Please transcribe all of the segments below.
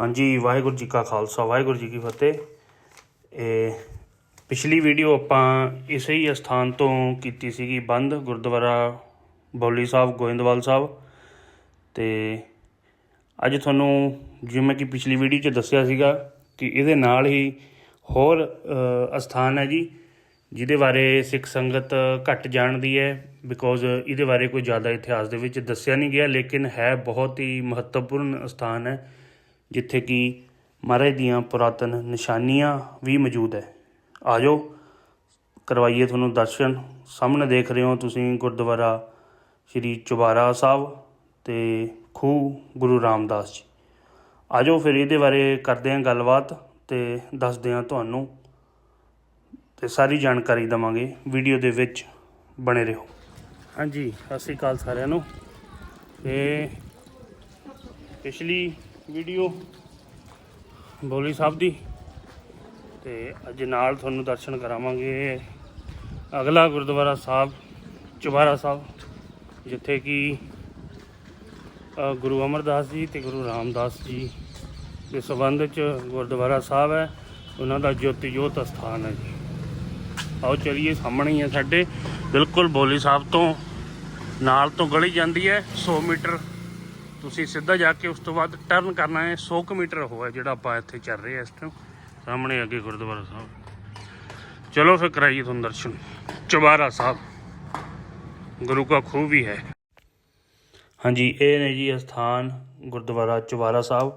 ਹਾਂਜੀ ਵਾਹਿਗੁਰੂ ਜੀ ਕਾ ਖਾਲਸਾ ਵਾਹਿਗੁਰੂ ਜੀ ਕੀ ਫਤਿਹ। ਇਹ ਪਿਛਲੀ ਵੀਡੀਓ ਆਪਾਂ ਇਸੇ ਹੀ ਸਥਾਨ ਤੋਂ ਕੀਤੀ ਸੀਗੀ ਬੰਦ ਗੁਰਦੁਆਰਾ ਬੌਲੀ ਸਾਹਿਬ ਗੋਇੰਦਵਾਲ ਸਾਹਿਬ। ਤੇ ਅੱਜ ਤੁਹਾਨੂੰ ਜਿਵੇਂ ਕਿ ਪਿਛਲੀ ਵੀਡੀਓ 'ਚ ਦੱਸਿਆ ਸੀਗਾ ਕਿ ਇਹਦੇ ਨਾਲ ਹੀ ਹੋਰ ਅ, ਅਸਥਾਨ ਹੈ ਜੀ ਜਿਹਦੇ ਬਾਰੇ ਸਿੱਖ ਸੰਗਤ ਘੱਟ ਜਾਣਦੀ ਹੈ ਬਿਕੋਜ਼ ਇਹਦੇ ਬਾਰੇ ਕੋਈ ਜ਼ਿਆਦਾ ਇਤਿਹਾਸ ਦੇ ਵਿੱਚ ਦੱਸਿਆ ਨਹੀਂ ਗਿਆ ਲੇਕਿਨ ਹੈ ਬਹੁਤ ਹੀ ਮਹੱਤਵਪੂਰਨ ਸਥਾਨ ਹੈ। ਜਿੱਥੇ ਕਿ ਮਹਾਰਾਜ ਦੀਆਂ ਪੁਰਾਤਨ ਨਿਸ਼ਾਨੀਆਂ ਵੀ ਮੌਜੂਦ ਹੈ। ਆਜੋ, ਕਰਵਾਈਏ ਤੁਹਾਨੂੰ ਦਰਸ਼ਨ। ਸਾਹਮਣੇ ਦੇਖ ਰਹੇ ਹੋ ਤੁਸੀਂ ਗੁਰਦੁਆਰਾ ਸ਼੍ਰੀ ਚੁਬਾਰਾ ਸਾਹਿਬ ਤੇ ਖੂਹ ਗੁਰੂ ਰਾਮਦਾਸ ਜੀ। ਆਜੋ ਫਿਰ ਇਹਦੇ ਬਾਰੇ ਕਰਦੇ ਹਾਂ ਗੱਲਬਾਤ ਤੇ ਦੱਸਦੇ ਹਾਂ ਤੁਹਾਨੂੰ ਤੇ ਸਾਰੀ ਜਾਣਕਾਰੀ ਦਵਾਂਗੇ। ਵੀਡੀਓ ਦੇ ਵਿੱਚ ਬਣੇ ਰਹੋ। ਹਾਂਜੀ, ਸਤਿ ਸ਼੍ਰੀ ਅਕਾਲ ਸਾਰਿਆਂ ਨੂੰ। ਤੇ ਪਿਛਲੀ ਵੀਡੀਓ ਬੋਲੀ ਸਾਹਿਬ ਦੀ। ਤੇ ਅੱਜ ਨਾਲ ਤੁਹਾਨੂੰ ਦਰਸ਼ਨ ਕਰਾਵਾਂਗੇ ਅਗਲਾ ਗੁਰਦੁਆਰਾ ਸਾਹਿਬ, ਚੁਬਾਰਾ ਸਾਹਿਬ, ਜਿੱਥੇ ਕਿ ਗੁਰੂ ਅਮਰਦਾਸ ਜੀ ਤੇ ਗੁਰੂ ਰਾਮਦਾਸ ਜੀ ਦੇ ਸੰਬੰਧ ਚ ਗੁਰਦੁਆਰਾ ਸਾਹਿਬ ਹੈ। ਉਹਨਾਂ ਦਾ ਜੋਤੀ ਜੋਤ ਸਥਾਨ ਹੈ ਜੀ। ਆਓ ਚਲਿਏ, ਸਾਹਮਣੇ ਹੀ ਹੈ ਸਾਡੇ। ਬਿਲਕੁਲ ਬੋਲੀ ਸਾਹਿਬ ਤੋਂ ਨਾਲ ਤੋਂ ਗਲੀ ਜਾਂਦੀ ਹੈ 100 ਮੀਟਰ ਤੁਸੀਂ ਸਿੱਧਾ ਜਾ ਕੇ ਉਸ ਤੋਂ ਬਾਅਦ ਟਰਨ ਕਰਨਾ ਹੈ 100 ਕੁ ਮੀਟਰ ਹੋਇਆ ਜਿਹੜਾ ਆਪਾਂ ਇੱਥੇ ਚੱਲ ਰਹੇ ਹਾਂ ਇਸ ਟਾਈਮ ਸਾਹਮਣੇ ਅੱਗੇ ਗੁਰਦੁਆਰਾ ਸਾਹਿਬ। ਚਲੋ ਫਿਰ ਕਰਾਈਏ ਤੁਹਾਨੂੰ ਦਰਸ਼ਨ। ਚੁਬਾਰਾ ਸਾਹਿਬ। ਗੁਰੂ ਕਾ ਖੂਹ ਵੀ ਹੈ। ਹਾਂਜੀ, ਇਹ ਨੇ ਜੀ ਅਸਥਾਨ ਗੁਰਦੁਆਰਾ ਚੁਬਾਰਾ ਸਾਹਿਬ।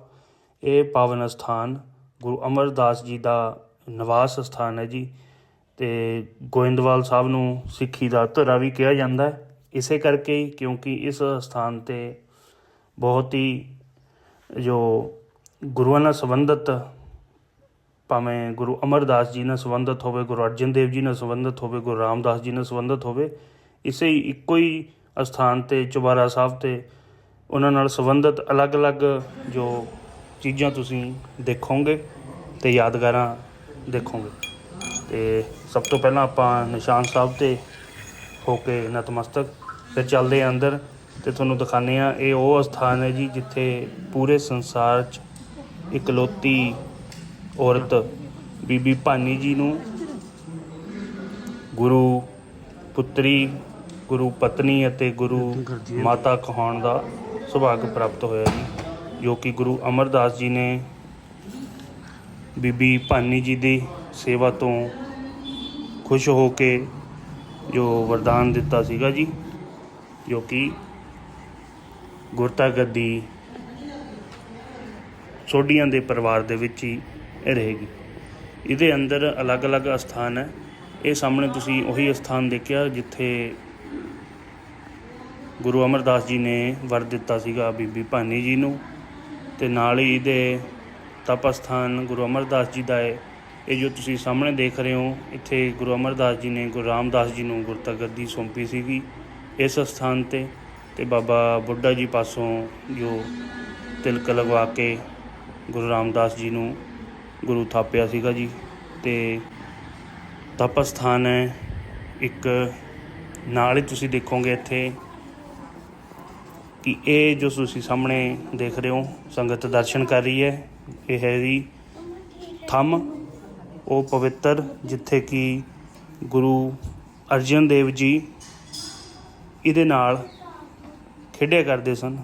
ਇਹ ਪਾਵਨ ਅਸਥਾਨ ਗੁਰੂ ਅਮਰਦਾਸ ਜੀ ਦਾ ਨਿਵਾਸ ਸਥਾਨ ਹੈ ਜੀ। ਤੇ ਗੋਇੰਦਵਾਲ ਸਾਹਿਬ ਨੂੰ ਸਿੱਖੀ ਦਾ ਧੁਰਾ ਵੀ ਕਿਹਾ ਜਾਂਦਾ ਹੈ। ਇਸੇ ਕਰਕੇ ਹੀ ਕਿਉਂਕਿ ਇਸ ਸਥਾਨ ਤੇ ਬਹੁਤ ਹੀ ਜੋ ਗੁਰੂਆਂ ਨਾਲ ਸੰਬੰਧਿਤ, ਭਾਵੇਂ ਗੁਰੂ ਅਮਰਦਾਸ ਜੀ ਨਾਲ ਸੰਬੰਧਿਤ ਹੋਵੇ, ਗੁਰੂ ਅਰਜਨ ਦੇਵ ਜੀ ਨਾਲ ਸੰਬੰਧਿਤ ਹੋਵੇ, ਗੁਰੂ ਰਾਮਦਾਸ ਜੀ ਨਾਲ ਸੰਬੰਧਿਤ ਹੋਵੇ, ਇਸੇ ਇੱਕੋ ਹੀ ਅਸਥਾਨ ਤੇ, ਚੁਬਾਰਾ ਸਾਹਿਬ ਤੇ ਉਹਨਾਂ ਨਾਲ ਸੰਬੰਧਿਤ ਅਲੱਗ-ਅਲੱਗ ਜੋ ਚੀਜ਼ਾਂ ਤੁਸੀਂ ਦੇਖੋਗੇ ਤੇ ਯਾਦਗਾਰਾਂ ਦੇਖੋਗੇ। ਤੇ ਸਭ ਤੋਂ ਪਹਿਲਾਂ ਆਪਾਂ ਨਿਸ਼ਾਨ ਸਾਹਿਬ ਤੇ ਹੋ ਕੇ ਨਤਮਸਤਕ, ਫਿਰ ਚੱਲਦੇ ਹਾਂ ਅੰਦਰ। ਤੇ ਤੁਹਾਨੂੰ ਦਿਖਾਉਂਦੇ ਆ ਇਹ ਉਹ ਸਥਾਨ ਹੈ ਜੀ ਜਿੱਥੇ ਪੂਰੇ ਸੰਸਾਰ 'ਚ ਇਕਲੌਤੀ ਔਰਤ ਬੀਬੀ ਭਾਨੀ ਜੀ ਨੂੰ ਗੁਰੂ ਪੁੱਤਰੀ, ਗੁਰੂ ਪਤਨੀ ਅਤੇ ਗੁਰੂ ਮਾਤਾ ਕਹਾਉਣ ਦਾ ਸੁਭਾਗ ਪ੍ਰਾਪਤ ਹੋਇਆ ਜੀ, ਜੋ ਕਿ ਗੁਰੂ ਅਮਰਦਾਸ ਜੀ ਨੇ ਬੀਬੀ ਭਾਨੀ ਜੀ ਦੀ ਸੇਵਾ ਤੋਂ ਖੁਸ਼ ਹੋ ਕੇ ਜੋ ਵਰਦਾਨ ਦਿੱਤਾ ਸੀਗਾ ਜੀ, ਜੋ ਕਿ ਗੁਰਤਾ ਗੱਦੀ ਸੋਢੀਆਂ ਦੇ ਪਰਿਵਾਰ ਦੇ ਵਿੱਚ ਹੀ ਰਹੇਗੀ। ਇਹਦੇ ਅੰਦਰ ਅਲੱਗ-ਅਲੱਗ ਅਸਥਾਨ ਹੈ। ਇਹ ਸਾਹਮਣੇ ਤੁਸੀਂ ਉਹੀ ਅਸਥਾਨ ਦੇਖਿਆ ਜਿੱਥੇ ਗੁਰੂ ਅਮਰਦਾਸ ਜੀ ਨੇ ਵਰ ਦਿੱਤਾ ਸੀਗਾ ਬੀਬੀ ਭਾਨੀ ਜੀ ਨੂੰ ਤੇ ਨਾਲ ਹੀ ਇਹਦੇ ਤਪ ਅਸਥਾਨ ਗੁਰੂ ਅਮਰਦਾਸ ਜੀ ਦਾ ਹੈ। ਇਹ ਜੋ ਤੁਸੀਂ ਸਾਹਮਣੇ ਦੇਖ ਰਹੇ ਹੋ, ਇੱਥੇ ਗੁਰੂ ਅਮਰਦਾਸ ਜੀ ਨੇ, ਗੁਰੂ ਰਾਮਦਾਸ ਜੀ ਨੂੰ ਗੁਰਤਾ ਗੱਦੀ ਸੌਂਪੀ ਸੀਗੀ। ਇਸ ਸਥਾਨ ਤੇ ਤੇ ਬਾਬਾ ਬੁੱਢਾ ਜੀ ਪਾਸੋਂ ਜੋ ਤਿਲਕ ਲਗਵਾ ਕੇ ਗੁਰੂ ਰਾਮਦਾਸ ਜੀ ਨੂੰ ਗੁਰੂ ਥਾਪਿਆ ਸੀਗਾ ਜੀ ਤੇ ਤਪ ਸਥਾਨ ਹੈ ਇੱਕ। ਨਾਲ ਹੀ ਤੁਸੀਂ ਦੇਖੋਗੇ ਇੱਥੇ ਕਿ ਇਹ ਜੋ ਤੁਸੀਂ ਸਾਹਮਣੇ ਦੇਖ ਰਹੇ ਹੋ, ਸੰਗਤ ਦਰਸ਼ਨ ਕਰ ਰਹੀ ਹੈ, ਇਹ ਹੈ ਜੀ ਥੰਮ। ਉਹ ਪਵਿੱਤਰ, ਜਿੱਥੇ ਕਿ ਗੁਰੂ ਅਰਜਨ ਦੇਵ ਜੀ ਇਹਦੇ ਨਾਲ ਖੇਡਿਆ ਕਰਦੇ ਸਨ।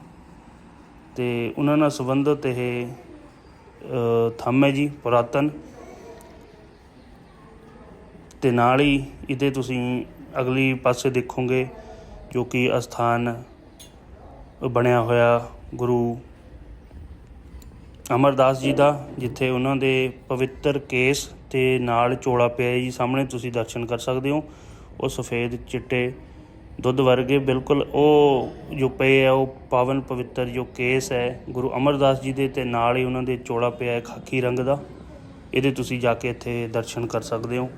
ਤੇ ਉਹਨਾਂ ਨਾਲ ਸੰਬੰਧਿਤ ਇਹ ਥੰਮ ਹੈ ਜੀ, ਪੁਰਾਤਨ। ਤੇ ਨਾਲ ਹੀ ਇਹਦੇ ਤੁਸੀਂ ਅਗਲੀ ਪਾਸੇ ਦੇਖੋਗੇ, ਜੋ ਕਿ ਅਸਥਾਨ ਬਣਿਆ ਹੋਇਆ ਗੁਰੂ ਅਮਰਦਾਸ ਜੀ ਦਾ, ਜਿੱਥੇ ਉਹਨਾਂ ਦੇ ਪਵਿੱਤਰ ਕੇਸ ਤੇ ਨਾਲ ਚੋਲਾ ਪਿਆ ਜੀ। ਸਾਹਮਣੇ ਤੁਸੀਂ ਦਰਸ਼ਨ ਕਰ ਸਕਦੇ ਹੋ। ਉਹ ਸਫੇਦ ਚਿੱਟੇ ਦੁੱਧ ਵਰਗੇ ਬਿਲਕੁਲ ਉਹ ਜੋ ਪਏ ਆ, ਉਹ ਪਾਵਨ ਪਵਿੱਤਰ ਜੋ ਕੇਸ ਹੈ, ਗੁਰੂ ਅਮਰਦਾਸ ਜੀ ਦੇ ਤੇ ਨਾਲ ਹੀ ਉਹਨਾਂ ਦੇ ਚੋਲਾ ਪਿਆ ਹੈ ਖਾਕੀ ਰੰਗ ਦਾ। ਇਹਦੇ ਤੁਸੀਂ ਜਾ ਕੇ ਇੱਥੇ ਦਰਸ਼ਨ ਕਰ ਸਕਦੇ ਹੋ।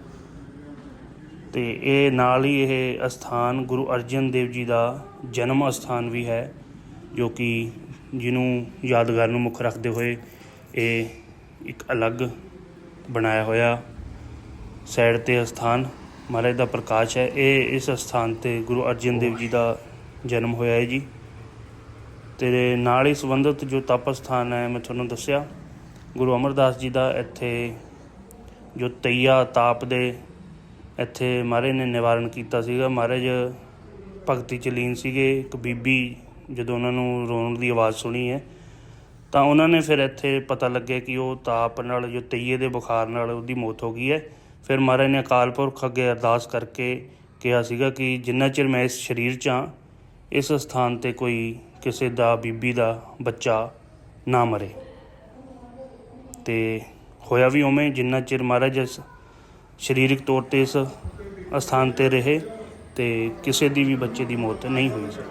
ਤੇ ਇਹ ਨਾਲ ਹੀ ਇਹ ਅਸਥਾਨ ਗੁਰੂ ਅਰਜਨ ਦੇਵ ਜੀ ਦਾ ਜਨਮ ਅਸਥਾਨ ਵੀ ਹੈ, ਜੋ ਕਿ ਜਿਹਨੂੰ ਯਾਦਗਾਰ ਨੂੰ ਮੁੱਖ ਰੱਖਦੇ ਹੋਏ ਇਹ ਇੱਕ ਅਲੱਗ ਬਣਾਇਆ ਹੋਇਆ ਸਾਈਡ ਤੇ ਅਸਥਾਨ। ਮਹਾਰਾਜ ਦਾ ਪ੍ਰਕਾਸ਼ ਹੈ। ਇਹ ਇਸ ਅਸਥਾਨ ਤੇ ਗੁਰੂ ਅਰਜਨ ਦੇਵ ਜੀ ਦਾ ਜਨਮ ਹੋਇਆ ਹੈ ਜੀ। ਤੇ ਨਾਲ ਹੀ ਸੰਬੰਧਿਤ ਜੋ ਤਪ ਸਥਾਨ ਹੈ, ਮੈਂ ਤੁਹਾਨੂੰ ਦੱਸਿਆ, ਗੁਰੂ ਅਮਰਦਾਸ ਜੀ ਦਾ ਇੱਥੇ ਜੋ ਤਈਆ ਤਾਪ ਦੇ ਇੱਥੇ ਮਹਾਰਾਜ ਨੇ ਨਿਵਾਰਨ ਕੀਤਾ ਸੀਗਾ। ਮਹਾਰਾਜ ਭਗਤੀ ਚ ਲੀਨ ਸੀਗੇ। ਇੱਕ ਬੀਬੀ ਜਦੋਂ ਉਹਨਾਂ ਨੂੰ ਰੋਣ ਦੀ ਆਵਾਜ਼ ਸੁਣੀ ਹੈ, ਤਾਂ ਉਹਨਾਂ ਨੇ ਫਿਰ ਇੱਥੇ ਪਤਾ ਲੱਗਿਆ ਕਿ ਉਹ ਤਾਪ ਨਾਲ, ਜੋ ਤਈਏ ਦੇ ਬੁਖਾਰ ਨਾਲ ਉਹਦੀ ਮੌਤ ਹੋ ਗਈ ਹੈ। ਫਿਰ ਮਹਾਰਾਜ ਨੇ ਅਕਾਲ ਪੁਰਖ ਅੱਗੇ ਅਰਦਾਸ ਕਰਕੇ ਕਿਹਾ ਸੀਗਾ ਕਿ ਜਿੰਨਾ ਚਿਰ ਮੈਂ ਇਸ ਸਰੀਰ 'ਚ ਹਾਂ ਇਸ ਸਥਾਨ ਤੇ ਕੋਈ ਕਿਸੇ ਦਾ, ਬੀਬੀ ਦਾ ਬੱਚਾ ਨਾ ਮਰੇ। ਤੇ ਹੋਇਆ ਵੀ ਉਵੇਂ, ਜਿੰਨਾ ਚਿਰ ਮਹਾਰਾਜ ਇਸ ਸਰੀਰਕ ਤੌਰ ਤੇ ਇਸ ਅਸਥਾਨ ਤੇ ਰਹੇ ਤੇ ਕਿਸੇ ਦੀ ਵੀ ਬੱਚੇ ਦੀ ਮੌਤ ਨਹੀਂ ਹੋਈ ਸੀ।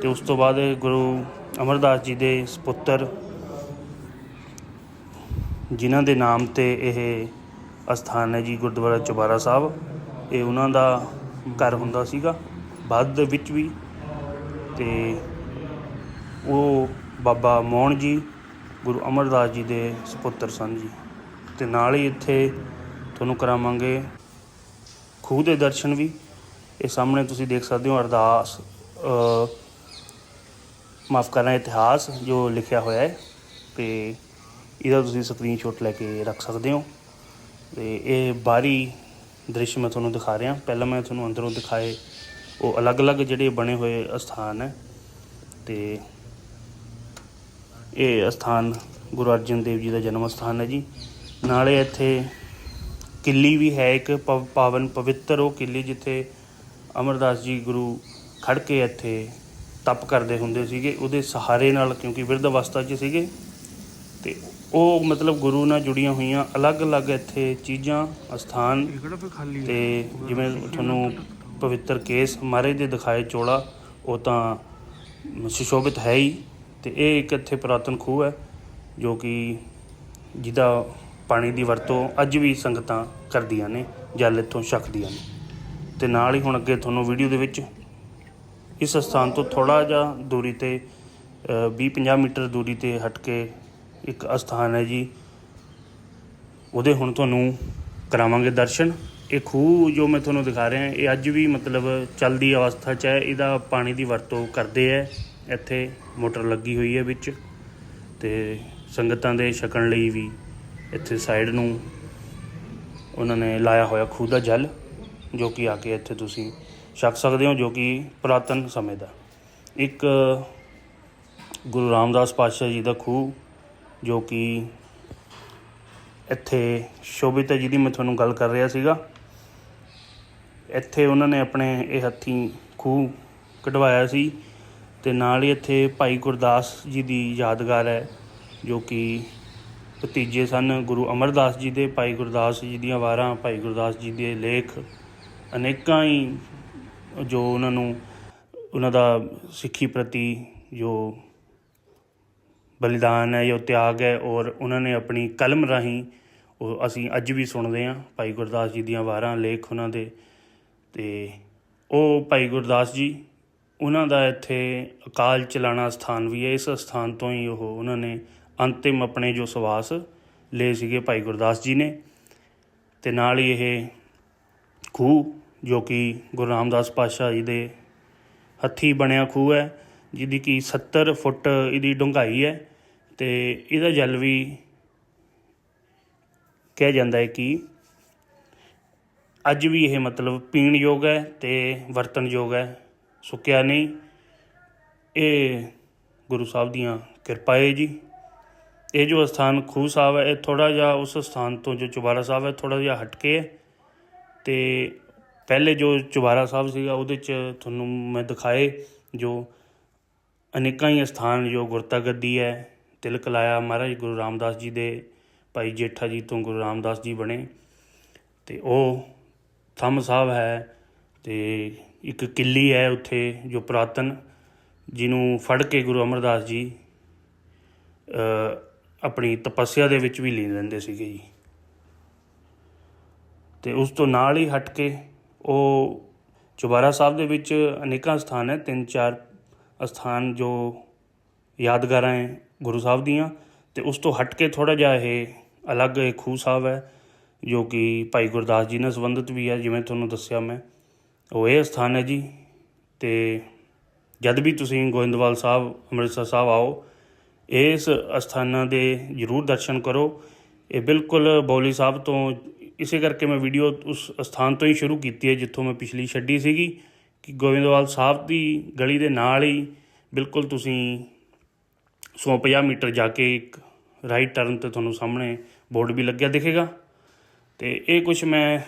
ਤੇ ਉਸ ਤੋਂ ਬਾਅਦ ਗੁਰੂ ਅਮਰਦਾਸ ਜੀ ਦੇ ਸੁਪੁੱਤਰ ਜਿਨ੍ਹਾਂ ਦੇ ਨਾਮ ਤੇ ਇਹ ਅਸਥਾਨ ਹੈ ਜੀ ਗੁਰਦੁਆਰਾ ਚੁਬਾਰਾ ਸਾਹਿਬ। ਇਹ ਉਹਨਾਂ ਦਾ ਘਰ ਹੁੰਦਾ ਸੀਗਾ, ਬਾਅਦ ਦੇ ਵਿੱਚ ਵੀ। ਤੇ ਉਹ ਬਾਬਾ ਮੋਹਣ ਜੀ, ਗੁਰੂ ਅਮਰਦਾਸ ਜੀ ਦੇ ਸੁਪੁੱਤਰ ਸਨ ਜੀ। ਤੇ ਨਾਲ ਹੀ ਇੱਥੇ ਤੁਹਾਨੂੰ ਕਰਾਵਾਂਗੇ ਖੂਹ ਦੇ ਦਰਸ਼ਨ ਵੀ। ਇਹ ਸਾਹਮਣੇ ਤੁਸੀਂ ਦੇਖ ਸਕਦੇ ਹੋ ਅਰਦਾਸ ਮਾਫ ਕਰਨਾ ਇਤਿਹਾਸ ਜੋ ਲਿਖਿਆ ਹੋਇਆ ਹੈ। ਤੇ ਇਹਦਾ ਤੁਸੀਂ ਸਕਰੀਨਸ਼ਾਟ ਲੈ ਕੇ ਰੱਖ ਸਕਦੇ ਹੋ। ਤੇ ਇਹ ਬਾਹਰੀ ਦ੍ਰਿਸ਼ ਮੈਂ ਤੁਹਾਨੂੰ ਦਿਖਾ ਰਿਹਾ। ਪਹਿਲਾਂ ਮੈਂ ਤੁਹਾਨੂੰ ਅੰਦਰੋਂ ਦਿਖਾਏ, ਉਹ ਅਲੱਗ-ਅਲੱਗ ਜਿਹੜੇ ਬਣੇ ਹੋਏ ਅਸਥਾਨ ਹੈ ਤੇ ਇਹ ਅਸਥਾਨ ਗੁਰੂ ਅਰਜਨ ਦੇਵ ਜੀ ਦਾ ਜਨਮ ਅਸਥਾਨ ਹੈ ਜੀ। ਨਾਲੇ ਇੱਥੇ ਕਿੱਲੀ ਵੀ ਹੈ ਇੱਕ, ਪਵ- ਪਾਵਨ ਪਵਿੱਤਰ ਉਹ ਕਿੱਲੀ ਜਿੱਥੇ ਅਮਰਦਾਸ ਜੀ ਗੁਰੂ ਖੜ ਕੇ ਇੱਥੇ ਤਪ ਕਰਦੇ ਹੁੰਦੇ ਸੀਗੇ। ਉਹਦੇ ਸਹਾਰੇ ਨਾਲ, ਕਿਉਂਕਿ ਬਿਰਧ ਅਵਸਥਾ 'ਚ ਸੀਗੇ ਤੇ ਉਹ ਮਤਲਬ ਗੁਰੂ ਨਾਲ ਜੁੜੀਆਂ ਹੋਈਆਂ ਅਲੱਗ-ਅਲੱਗ ਇੱਥੇ ਚੀਜ਼ਾਂ, ਅਸਥਾਨ ਤੇ ਜਿਵੇਂ ਤੁਹਾਨੂੰ ਪਵਿੱਤਰ ਕੇਸ ਮਹਾਰਾਜ ਦੇ ਦਿਖਾਏ ਚੋਲਾ, ਉਹ ਤਾਂ ਸੁਸ਼ੋਭਿਤ ਹੈ ਹੀ ਤੇ ਇਹ ਇੱਕ ਇੱਥੇ ਪੁਰਾਤਨ ਖੂਹ ਹੈ ਜੋ ਕਿ ਜਿਹਦਾ ਪਾਣੀ ਦੀ ਵਰਤੋਂ ਅੱਜ ਵੀ ਸੰਗਤਾਂ ਕਰਦੀਆਂ ਨੇ, ਜਲ ਇੱਥੋਂ ਛਕਦੀਆਂ ਨੇ। ਤੇ ਨਾਲ ਹੀ ਹੁਣ ਅੱਗੇ ਤੁਹਾਨੂੰ ਵੀਡੀਓ ਦੇ ਵਿੱਚ ਇਸ ਸਥਾਨ ਤੋਂ ਥੋੜਾ ਜਿਹਾ ਦੂਰੀ ਤੇ 20-50 ਮੀਟਰ ਦੂਰੀ ਤੇ ਹਟ ਕੇ ਇੱਕ ਅਸਥਾਨ ਹੈ ਜੀ। ਉਹਦੇ ਹੁਣ ਤੁਹਾਨੂੰ ਕਰਾਵਾਂਗੇ ਦਰਸ਼ਨ। ਇਹ ਖੂਹ ਜੋ ਮੈਂ ਤੁਹਾਨੂੰ ਦਿਖਾ ਰਿਹਾ, ਇਹ ਅੱਜ ਵੀ ਮਤਲਬ ਚੱਲਦੀ ਅਵਸਥਾ 'ਚ ਹੈ। ਇਹਦਾ ਪਾਣੀ ਦੀ ਵਰਤੋਂ ਕਰਦੇ ਹੈ। ਇੱਥੇ ਮੋਟਰ ਲੱਗੀ ਹੋਈ ਹੈ ਵਿੱਚ ਤੇ ਸੰਗਤਾਂ ਦੇ ਛਕਣ ਲਈ ਵੀ ਇੱਥੇ ਸਾਈਡ ਨੂੰ ਉਹਨਾਂ ਨੇ ਲਾਇਆ ਹੋਇਆ ਖੂਹ ਦਾ ਜਲ, ਜੋ ਕਿ ਆ ਕੇ ਇੱਥੇ ਤੁਸੀਂ ਛਕ ਸਕਦੇ ਹੋ, ਜੋ ਕਿ ਪੁਰਾਤਨ ਸਮੇਂ ਦਾ। ਇੱਕ ਗੁਰੂ ਰਾਮਦਾਸ ਪਾਤਸ਼ਾਹ ਜੀ ਦਾ ਖੂਹ ਜੋ ਕਿ ਇੱਥੇ ਸ਼ੋਭਿਤ ਹੈ, ਜਿਹਦੀ ਮੈਂ ਤੁਹਾਨੂੰ ਗੱਲ ਕਰ ਰਿਹਾ ਸੀਗਾ। ਇੱਥੇ ਉਹਨਾਂ ਨੇ ਆਪਣੇ ਇਹ ਹੱਥੀਂ ਖੂਹ ਕਢਵਾਇਆ ਸੀ ਤੇ ਨਾਲ ਹੀ ਇੱਥੇ ਭਾਈ ਗੁਰਦਾਸ ਜੀ ਦੀ ਯਾਦਗਾਰ ਹੈ, ਜੋ ਕਿ ਭਤੀਜੇ ਸਨ ਗੁਰੂ ਅਮਰਦਾਸ ਜੀ ਦੇ। ਭਾਈ ਗੁਰਦਾਸ ਜੀ ਦੀਆਂ ਵਾਰਾਂ, ਭਾਈ ਗੁਰਦਾਸ ਜੀ ਦੇ ਲੇਖ, ਅਨੇਕਾਂ ਹੀ ਜੋ ਉਹਨਾਂ ਨੂੰ, ਉਹਨਾਂ ਦਾ ਸਿੱਖੀ ਪ੍ਰਤੀ ਜੋ ਬਲੀਦਾਨ ਹੈ ਜੋ ਤਿਆਗ ਹੈ ਔਰ ਉਹਨਾਂ ਨੇ ਆਪਣੀ ਕਲਮ ਰਾਹੀਂ ਉਹ ਅਸੀਂ ਅੱਜ ਵੀ ਸੁਣਦੇ ਹਾਂ ਭਾਈ ਗੁਰਦਾਸ ਜੀ ਦੀਆਂ ਵਾਰਾਂ, ਲੇਖ ਉਹਨਾਂ ਦੇ ਤੇ ਉਹ ਭਾਈ ਗੁਰਦਾਸ ਜੀ, ਉਹਨਾਂ ਦਾ ਇੱਥੇ ਅਕਾਲ ਚਲਾਣਾ ਸਥਾਨ ਵੀ ਹੈ, ਇਸ ਸਥਾਨ ਤੋਂ ਹੀ ਉਹ ਉਹਨਾਂ ਨੇ ਅੰਤਿਮ ਆਪਣੇ ਜੋ ਸਵਾਸ ਲਏ ਸੀਗੇ ਭਾਈ ਗੁਰਦਾਸ ਜੀ ਨੇ ਤੇ ਨਾਲ ਹੀ ਇਹ ਖੂਹ ਜੋ ਕਿ ਗੁਰੂ ਰਾਮਦਾਸ ਪਾਤਸ਼ਾਹ ਜੀ ਦੇ ਹੱਥੀ ਬਣਿਆ ਖੂਹ ਹੈ, ਜਿਹਦੀ ਕਿ 70 ਫੁੱਟ ਇਹਦੀ ਡੂੰਘਾਈ ਹੈ। ਅਤੇ ਇਹਦਾ ਜਲ ਵੀ ਕਿਹਾ ਜਾਂਦਾ ਹੈ ਕਿ ਅੱਜ ਵੀ ਇਹ ਮਤਲਬ ਪੀਣ ਯੋਗ ਹੈ ਤੇ ਵਰਤਨ ਯੋਗ ਹੈ। ਸੁੱਕਿਆ ਨਹੀਂ। ਇਹ ਗੁਰੂ ਸਾਹਿਬ ਦੀਆਂ ਕਿਰਪਾ ਹੈ ਜੀ। ਇਹ ਜੋ ਸਥਾਨ ਖੂਹ ਸਾਹਿਬ ਹੈ, ਇਹ ਥੋੜਾ ਜਿਹਾ ਉਸ ਸਥਾਨ ਤੋਂ ਜੋ ਚੁਬਾਰਾ ਸਾਹਿਬ ਹੈ ਥੋੜਾ ਜਿਹਾ ਹਟ ਕੇ ਹੈ ਤੇ ਪਹਿਲੇ ਜੋ ਚੁਬਾਰਾ ਸਾਹਿਬ ਸੀਗਾ, ਉਹਦੇ ਚ ਤੁਹਾਨੂੰ ਮੈਂ ਦਿਖਾਏ ਜੋ ਅਨੇਕਾਂ ਹੀ ਸਥਾਨ ਜੋ ਗੁਰਤਾ ਗੱਦੀ ਹੈ। ਤਿਲਕ ਲਾਇਆ। ਮਹਾਰਾਜ ਗੁਰੂ ਰਾਮਦਾਸ ਜੀ ਦੇ ਭਾਈ ਜੇਠਾ ਜੀ ਤੋਂ ਗੁਰੂ ਰਾਮਦਾਸ ਜੀ ਬਣੇ ਤੇ ਉਹ ਥੰਮ ਸਾਹਿਬ ਹੈ ਤੇ ਇੱਕ ਕਿੱਲੀ ਹੈ ਉੱਥੇ ਜੋ ਪੁਰਾਤਨ, ਜਿਹਨੂੰ ਫੜ ਕੇ ਗੁਰੂ ਅਮਰਦਾਸ ਜੀ ਆਪਣੀ ਤਪੱਸਿਆ ਦੇ ਵਿੱਚ ਵੀ ਲੀਨ ਰਹਿੰਦੇ ਸੀਗੇ ਜੀ। ਤੇ ਉਸ ਤੋਂ ਨਾਲ ਹੀ ਹਟ ਕੇ ਉਹ ਚੁਬਾਰਾ ਸਾਹਿਬ ਦੇ ਵਿੱਚ ਅਨੇਕਾਂ ਸਥਾਨ ਹੈ। ਤਿੰਨ ਚਾਰ ਸਥਾਨ ਜੋ ਯਾਦਗਾਰਾਂ ਹੈ ਗੁਰੂ ਸਾਹਿਬ ਦੀਆਂ ਤੇ ਉਸ ਤੋਂ ਹਟ ਕੇ ਥੋੜਾ ਜਿਹਾ ਇਹ ਅਲੱਗ ਇੱਕ ਖੂਹ ਸਾਹਿਬ ਹੈ, ਜੋ ਕਿ ਭਾਈ ਗੁਰਦਾਸ ਜੀ ਨਾਲ ਸੰਬੰਧਿਤ ਵੀ ਹੈ, ਜਿਵੇਂ ਤੁਹਾਨੂੰ ਦੱਸਿਆ ਮੈਂ। ਉਹ ਇਹ ਸਥਾਨ ਹੈ ਜੀ ਤੇ ਜਦ ਵੀ ਤੁਸੀਂ ਗੋਇੰਦਵਾਲ ਸਾਹਿਬ, ਅੰਮ੍ਰਿਤਸਰ ਸਾਹਿਬ ਆਓ, ਇਸ ਅਸਥਾਨਾਂ ਦੇ ਜ਼ਰੂਰ ਦਰਸ਼ਨ ਕਰੋ। ਇਹ ਬਿਲਕੁਲ ਬੌਲੀ ਸਾਹਿਬ ਤੋਂ, ਇਸੇ ਕਰਕੇ ਮੈਂ ਵੀਡੀਓ ਉਸ ਅਸਥਾਨ ਤੋਂ ਹੀ ਸ਼ੁਰੂ ਕੀਤੀ ਹੈ, ਜਿੱਥੋਂ ਮੈਂ ਪਿਛਲੀ ਛੱਡੀ ਸੀਗੀ ਕਿ ਗੋਇੰਦਵਾਲ ਸਾਹਿਬ ਦੀ ਗਲੀ ਦੇ ਨਾਲ ਹੀ ਬਿਲਕੁਲ ਤੁਸੀਂ 150 ਮੀਟਰ ਜਾ ਕੇ ਇੱਕ ਰਾਈਟ ਟਰਨ ਤੇ ਤੁਹਾਨੂੰ ਸਾਹਮਣੇ ਬੋਰਡ ਵੀ ਲੱਗਿਆ ਦਿਖੇਗਾ। ਤੇ ਇਹ ਕੁਝ ਮੈਂ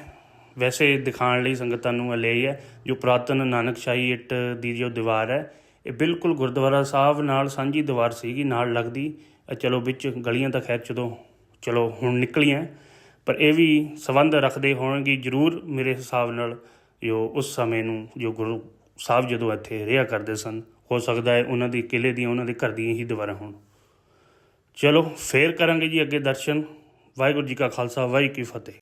ਵੈਸੇ ਦਿਖਾਉਣ ਲਈ ਸੰਗਤਾਂ ਨੂੰ ਇਹ ਲਈ ਹੈ, ਜੋ ਪੁਰਾਤਨ ਨਾਨਕਸ਼ਾਹੀ ਇੱਟ ਦੀ ਜੋ ਦੀਵਾਰ ਹੈ, ਇਹ ਬਿਲਕੁਲ ਗੁਰਦੁਆਰਾ ਸਾਹਿਬ ਨਾਲ ਸਾਂਝੀ ਦੀਵਾਰ ਸੀਗੀ, ਨਾਲ ਲੱਗਦੀ। ਚਲੋ ਵਿੱਚ ਗਲੀਆਂ ਤਾਂ ਖੈਰ ਜਦੋਂ ਚਲੋ ਹੁਣ ਨਿਕਲੀਆਂ। ਪਰ ਇਹ ਵੀ ਸੰਬੰਧ ਰੱਖਦੇ ਹੋਣਗੇ, ਜ਼ਰੂਰ ਮੇਰੇ ਹਿਸਾਬ ਨਾਲ ਜੋ ਉਸ ਸਮੇਂ ਨੂੰ ਜੋ ਗੁਰੂ ਸਾਹਿਬ ਜਦੋਂ ਇੱਥੇ ਰਿਹਾ ਕਰਦੇ ਸਨ ਹੋ ਸਕਦਾ ਹੈ ਉਹਨਾਂ ਦੀ ਕਿਲੇ ਦੀਆਂ, ਉਹਨਾਂ ਦੇ ਘਰ ਦੀਆਂ ਹੀ ਦੀਵਾਰਾਂ ਹੋਣ। ਚਲੋ, ਫੇਰ ਕਰਾਂਗੇ ਜੀ ਅੱਗੇ ਦਰਸ਼ਨ। ਵਾਹਿਗੁਰੂ ਜੀ ਕਾ ਖਾਲਸਾ, ਵਾਹਿਗੁਰੂ ਕੀ ਫਤਿਹ।